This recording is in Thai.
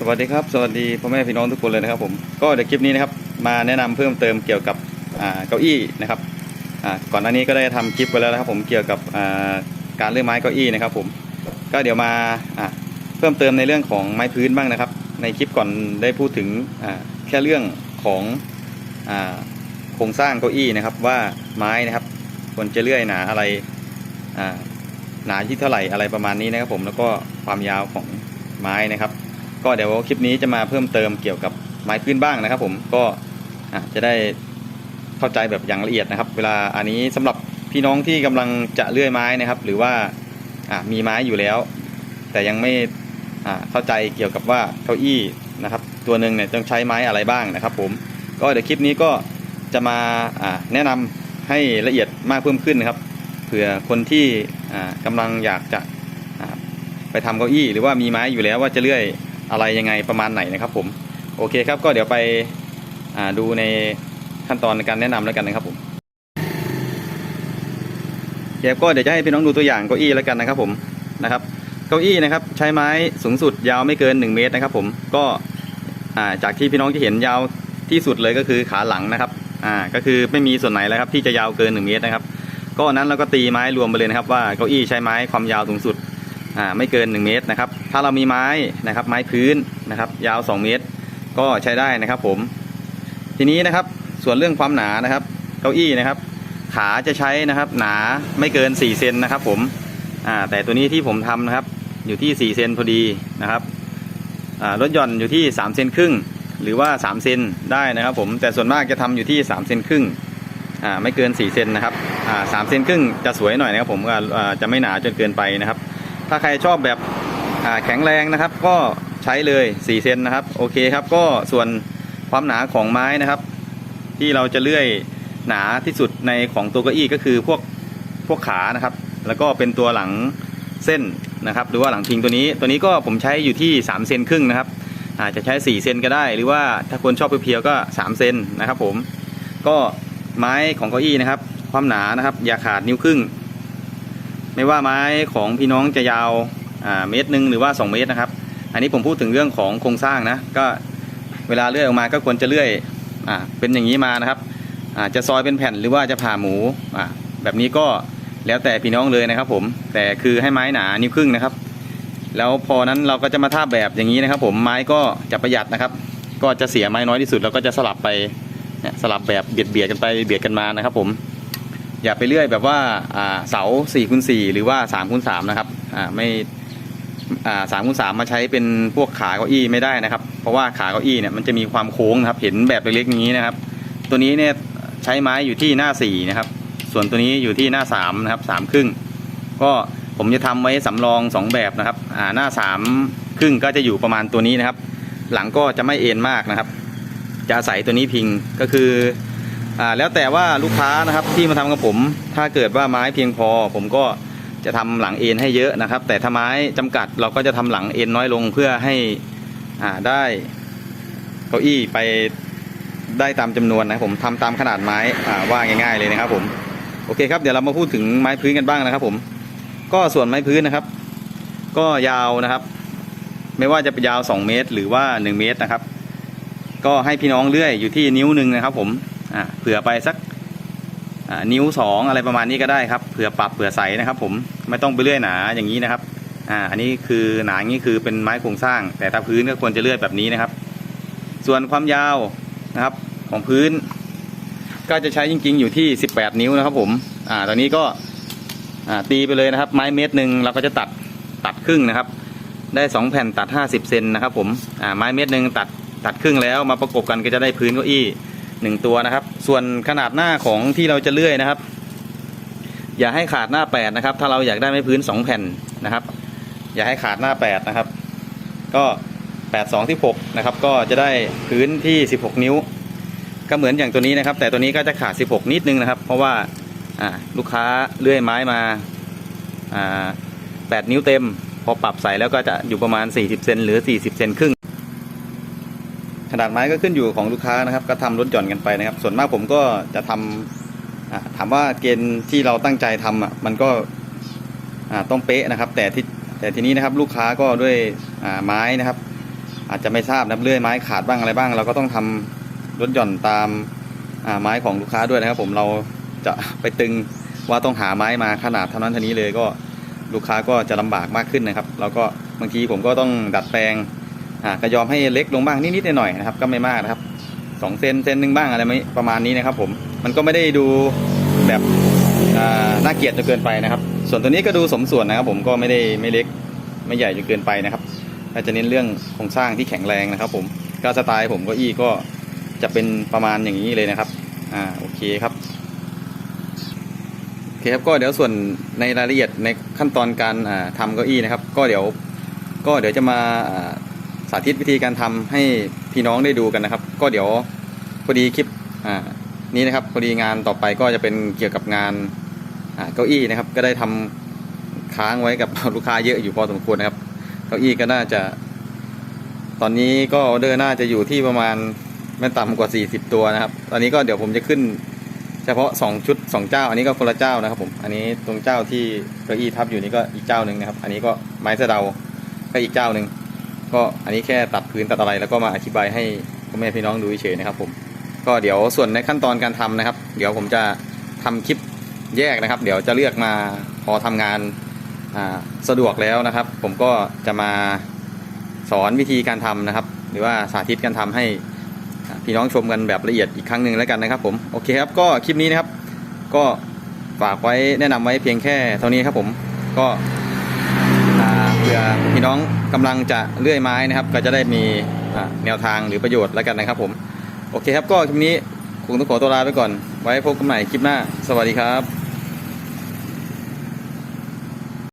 สวัสดีครับสวัสดีพ่อแม่พี่น้องทุกคนเลยนะครับผมก็เดี๋ยวคลิปนี้นะครับมาแนะนำเพิ่มเติมเกี่ยวกับเก้าอี้นะครับก่อนหน้านี้ก็ได้ทำคลิปไปแล้วนะครับผมเกี่ยวกับการเลื่อยไม้เก้าอี้นะครับผมก็เดี๋ยวมาเพิ่มเติมในเรื่องของไม้พื้นบ้างนะครับ ในคลิปก่อนได้พูดถึงแค่เรื่องของโครงสร้างเก้าอี้นะครับว่าไม้นะครับควรจะเลื่อยหนาอะไรหนาที่เท่าไหร่อะไรประมาณนี้นะครับผมแล้วก็ความยาวของไม้นะครับ ก็เดี๋ยวคลิปนี้จะมาเพิ่มเติมเกี่ยวกับไม้พื้นบ้างนะครับ ผมก็จะได้เข้าใจแบบอย่างละเอียดนะครับ เวลาอันนี้สำหรับพี่น้องที่กำลังจะเลื่อยไม้นะครับ หรือว่ามีไม้อยู่แล้ว แต่ยังไม่เข้าใจเกี่ยวกับว่าเก้าอี้นะครับ ตัวหนึ่งเนี่ยต้องใช้ไม้อะไรบ้างนะครับ ผมก็เดี๋ยวคลิปนี้ก็จะมาะแนะนำให้ละเอียดมากเพิ่มขึ้นนะครับเผื่อคนที่อะกำลังอยากจะะไปทำเก้าอี้ หรือว่ามีไม้อยู่แล้วว่าจะเลื่อย อะไรยังไงประมาณไหนนะครับผมโอเคครับก็เดี๋ยวไปดูในขั้นตอนในการแนะนำแล้วกันนะครับผมเดี๋ยวก็เดี๋ยวจะให้พี่น้องดูตัวอย่างเก้าอี้แล้วกันนะครับผมนะครับเก้าอี้นะครับใช้ไม้สูงสุดยาวไม่เกิน 1 เมตรนะครับผมก็จากที่พี่น้องจะเห็นยาวที่สุดเลยก็คือขาหลังนะครับอ่าก็คือไม่มีส่วนไหนแล้วครับที่จะยาวเกิน 1 เมตรนะครับ ก็อันนั้นเราก็ตีไม้รวมไปเลยนะครับว่าเก้าอี้ใช้ไม้ความยาวสูงสุดอ่าไม่เกิน 1 เมตรนะครับ ถ้าเรามีไม้นะครับไม้พื้นนะครับ ยาว 2 เมตร ก็ใช้ได้นะครับผม ทีนี้นะครับส่วนเรื่องความหนานะครับ เก้าอี้นะครับ ขาจะใช้นะครับ หนาไม่เกิน4เซนนะครับ ผมอ่าแต่ตัวนี้ที่ผมทำนะครับ อยู่ที่4เซนพอดีนะครับอ่าลดหย่อนอยู่ที่3เซนครึ่งหรือว่า3เซนได้นะครับ ผมแต่ส่วนมากจะทำอยู่ที่3เซนครึ่งอ่าไม่เกิน4เซนนะครับอ่าสามเซนครึ่งจะสวยหน่อยนะครับ ผมอ่าจะไม่หนาจนเกินไปนะครับ ถ้าใครชอบแบบ แข็งแรงนะครับ ก็ใช้เลย4เซนนะครับ โอเคครับ ก็ส่วนความหนาของไม้นะครับ ที่เราจะเลื่อยหนาที่สุดในของตัวเก้าอี้ก็คือพวกพวกขานะครับ แล้วก็เป็นตัวหลังเส้นนะครับ หรือว่าหลังพิงตัวนี้ ตัวนี้ก็ผมใช้อยู่ที่3เซนครึ่งนะครับ อาจจะใช้4เซนก็ได้ หรือว่าถ้าคนชอบเพียวๆก็3เซนนะครับผมก็ไม้ของเก้าอี้นะครับ ความหนานะครับ อย่าขาดนิ้วครึ่ง ไม่ว่าไม้ของพี่น้องจะยาว เมตรหนึ่งหรือว่า 2 เมตรนะครับ อันนี้ผมพูดถึงเรื่องของโครงสร้างนะก็เวลาเลื่อยออกมาก็ควรจะเลื่อยอ่าเป็นอย่างนี้มานะครับอ่าจะซอยเป็นแผ่นหรือว่าจะผ่าหมูอ่าแบบนี้ก็แล้วแต่พี่น้องเลยนะครับผมแต่คือให้ไม้หนานิ้วครึ่งนะครับ แล้วพอนั้นเราก็จะมาทาบแบบอย่างนี้นะครับ ผมไม้ก็จะประหยัดนะครับ ก็จะเสียไม้น้อยที่สุดเราก็จะสลับไปเนี่ยสลับแบบเบียดเบียดกันไปเบียดกันมานะครับ ผมอย่าไปเลื่อยแบบว่าอ่าเสา4คูณ4หรือว่า3คูณ3นะครับอ่าไม่ สามคูณสามมาใช้เป็นพวกขาเก้าอี้ไม่ได้นะครับ เพราะว่าขาเก้าอี้เนี่ยมันจะมีความโค้งนะครับ เห็นแบบเล็กๆนี้นะครับ ตัวนี้เนี่ยใช้ไม้อยู่ที่หน้า4นะครับ ส่วนตัวนี้อยู่ที่หน้า3นะครับสามครึ่ง ก็ผมจะทำไว้สำรอง2แบบนะครับหน้า3ครึ่งก็จะอยู่ประมาณตัวนี้นะครับ หลังก็จะไม่เอ็นมากนะครับ จะอาศัยตัวนี้พิงก็คืออ่าแล้วแต่ว่าลูกค้านะครับที่มาทำกับผม ถ้าเกิดว่าไม้เพียงพอ ผมก็ จะทำหลังเอ็นให้เยอะนะครับ แต่ถ้าไม้จำกัดเราก็จะทำหลังเอ็นน้อยลงเพื่อให้อ่าได้เก้าอี้ไปได้ตามจำนวนนะผมทำตามขนาดไม้อ่าว่าง่าย ๆเลยนะครับ ผมโอเคครับเดี๋ยวเรามาพูดถึงไม้พื้นกันบ้างนะครับ ผม ก็ส่วนไม้พื้นนะครับ ก็ยาวนะครับ ไม่ว่าจะเป็นยาว 2 เมตร หรือว่า 1 เมตรนะครับ ก็ให้พี่น้องเลื่อยอยู่ที่นิ้วหนึ่งนะครับ ผมอ่าเผื่อไปสัก นิ้วสองอะไรประมาณนี้ก็ได้ครับเผื่อปรับเผื่อใสนะครับผมไม่ต้องไปเลื่อยหนาอย่างนี้นะครับอ่าอันนี้คือหนางนี้คือเป็นไม้โครงสร้าง แต่ถ้าพื้นก็ควรจะเลื่อยแบบนี้นะครับ ส่วนความยาวนะครับของพื้น ก็จะใช้จริง ๆ อยู่ที่ 18 นิ้วนะครับผมอ่าตอนนี้ก็อ่าตีไปเลยนะครับ ไม้เมตรหนึ่งเราก็จะตัดตัดครึ่งนะครับ ได้ 2 แผ่นตัด 50 เซนนะครับผมอ่าไม้เมตรหนึ่งตัดตัดครึ่งแล้วมาประกบกันก็จะได้พื้นเก้าอี้ หนึ่งตัวนะครับ ส่วนขนาดหน้าของที่เราจะเลื่อยนะครับ อย่าให้ขาดหน้าแปดนะครับ ถ้าเราอยากได้ไม้พื้นสองแผ่นนะครับ อย่าให้ขาดหน้าแปดนะครับ ก็แปดสองที่หกนะครับ ก็จะได้พื้นที่สิบหกนิ้ว ก็เหมือนอย่างตัวนี้นะครับ แต่ตัวนี้ก็จะขาดสิบหกนิดนึงนะครับ เพราะว่าลูกค้าเลื่อยไม้มาแปดนิ้วเต็ม พอปรับใส่แล้วก็จะอยู่ประมาณสี่สิบเซนหรือสี่สิบเซนครึ่ง นาดไม้ก็ขึ้นอยู่ของลูกค้านะครับ ก็ทำลดหย่อนกันไปนะครับ ส่วนมากผมก็จะทำอ่าถามว่าเกณฑ์ที่เราตั้งใจทำอะมันก็ต้องเป๊ะนะครับ แต่ที่แต่ทีนี้นะครับลูกค้าก็ด้วยไม้นะครับ อาจจะไม่ทราบนะเลื่อยไม้ขาดบ้างอะไรบ้าง เราก็ต้องทำลดหย่อนตามาไม้ของลูกค้าด้วยนะครับ ผมเราจะไปตึงว่าต้องหาไม้มาขนาดเท่านั้นเท่านี้เลยก็ลูกค้าก็จะลำบากมากขึ้นนะครับ แล้วก็บางทีผมก็ต้องดัดแปลง อ่าก็ยอมให้เล็กลงบ้างนิดๆหน่อยๆนะครับ ก็ไม่มากนะครับสองเซนเซนหนึ่งบ้างอะไรไม่ประมาณนี้นะครับ ผมมันก็ไม่ได้ดูแบบน่าเกลียดจนเกินไปนะครับ ส่วนตัวนี้ก็ดูสมส่วนนะครับ ผมก็ไม่ได้ไม่เล็กไม่ใหญ่จนเกินไปนะครับก็จะเน้นเรื่องโครงสร้างที่แข็งแรงนะครับ ผมก็สไตล์ผมก็อี้ก็จะเป็นประมาณอย่างนี้เลยนะครับอ่าโอเคครับโอเคครับก็เดี๋ยวส่วนในรายละเอียดในขั้นตอนการอ่าทำเก้าอี้นะครับ ก็เดี๋ยวก็เดี๋ยวจะมา สาธิตวิธีการทำให้พี่น้องได้ดูกันนะครับ ก็เดี๋ยวพอดีคลิปนี้นะครับพอดีงานต่อไปก็จะเป็นเกี่ยวกับงานเก้าอี้นะครับ ก็ได้ทำค้างไว้กับลูกค้าเยอะอยู่พอสมควรนะครับ เก้าอี้ก็น่าจะ ตอนนี้ก็ออเดอร์น่าจะอยู่ที่ประมาณไม่ต่ำกว่า 40 ตัวนะครับ ตอนนี้ก็เดี๋ยวผมจะขึ้น เฉพาะ 2 ชุด 2 เจ้า อันนี้ก็คนละเจ้านะครับ ผม อันนี้ตรงเจ้าที่เก้าอี้ทับอยู่นี่ก็อีกเจ้าหนึ่งนะครับ อันนี้ก็ไม้สะเดาก็อีกเจ้าหนึ่ง ก็อันนี้แค่ตัดพื้นตัดอะไรแล้วก็มาอธิบายให้พ่อแม่พี่น้องดูเฉยนะครับผมก็เดี๋ยวส่วนในขั้นตอนการทำนะครับ เดี๋ยวผมจะทำคลิปแยกนะครับ เดี๋ยวจะเลือกมาพอทำงานสะดวกแล้วนะครับ ผมก็จะมาสอนวิธีการทำนะครับ หรือว่าสาธิตการทำให้พี่น้องชมกันแบบละเอียดอีกครั้งหนึ่งแล้วกันนะครับผมโอเคครับก็คลิปนี้นะครับ ก็ฝากไว้แนะนำไว้เพียงแค่เท่านี้ครับผมก็ ผื่อพี่น้องกำลังจะเลื่อยไม้นะครับ ก็จะได้มีแนวทางหรือประโยชน์แล้วกันนะครับผม โอเคครับก็คลิปนี้คงต้องขอตัวลาไปก่อน ไว้พบกันใหม่คลิปหน้า สวัสดีครับ